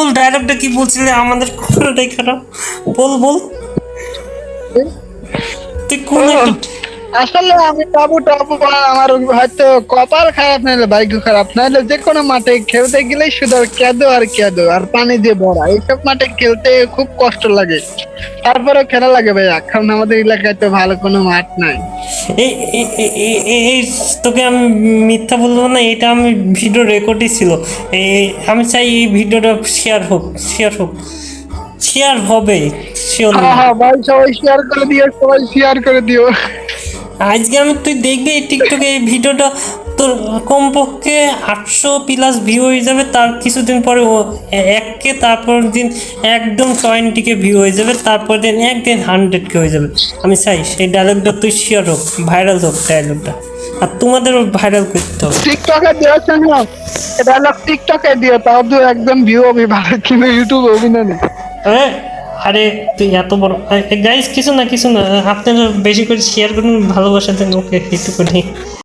বল ডায়লগটা কি বলছিলে? আমাদের কোনটাই খারাপ। বল। বল। তুই কোন একটা আসলে আমি টাবু টাবু আমার হয়তো কপাল খারাপ নাহলে ভাগ্য খারাপ নাহলে যে কোনো মাঠে খেলতে গেলে শুধু আর কেঁদো আর কেঁদো আর পানি দিয়ে ভরা। এইসব মাঠে খেলতে খুব কষ্ট লাগে। তারপরে খেলা লাগে ভাইয়া কারণ আমাদের এলাকায় তো ভালো কোনো মাঠ নাই। এই তোকে আমি মিথ্যা বলব না এটা আমি ভিডিও রেকর্ডই ছিল। আমি চাই এই ভিডিওটা শেয়ার হোক শেয়ার হোক। শেয়ার হবে শিওর হ্যাঁ হ্যাঁ ভাই সবাই শেয়ার করে দিও সবাই শেয়ার করে দিও। আজকে আমি তুই দেখবি এই টিকটকে এই ভিডিওটা তোর কমপক্ষে আটশো প্লাস ভিউ হয়ে যাবে তার কিছুদিন পরে ও এককে তারপর দিন একদম টোয়েন্টিকে ভিউ হয়ে যাবে তারপর দিন একদিন হান্ড্রেডকে হয়ে যাবে। আমি চাই সেই ডায়লগটা তুই শেয়ার হোক ভাইরাল হোক ডায়লগটা আর তোমাদেরও ভাইরাল করতে হবে। টিকটকে দিও না? হলো টিকটকে দিও তাও তো একদম ভিউ হবে ভালো কিন্তু ইউটিউবে অভিনয় নেই। আরে আরে, তুই এত বড় গাইস কিছু না কিছু না আপনারা বেশি করে শেয়ার করুন, ভালোবাসা দেন, ওকে একটু করে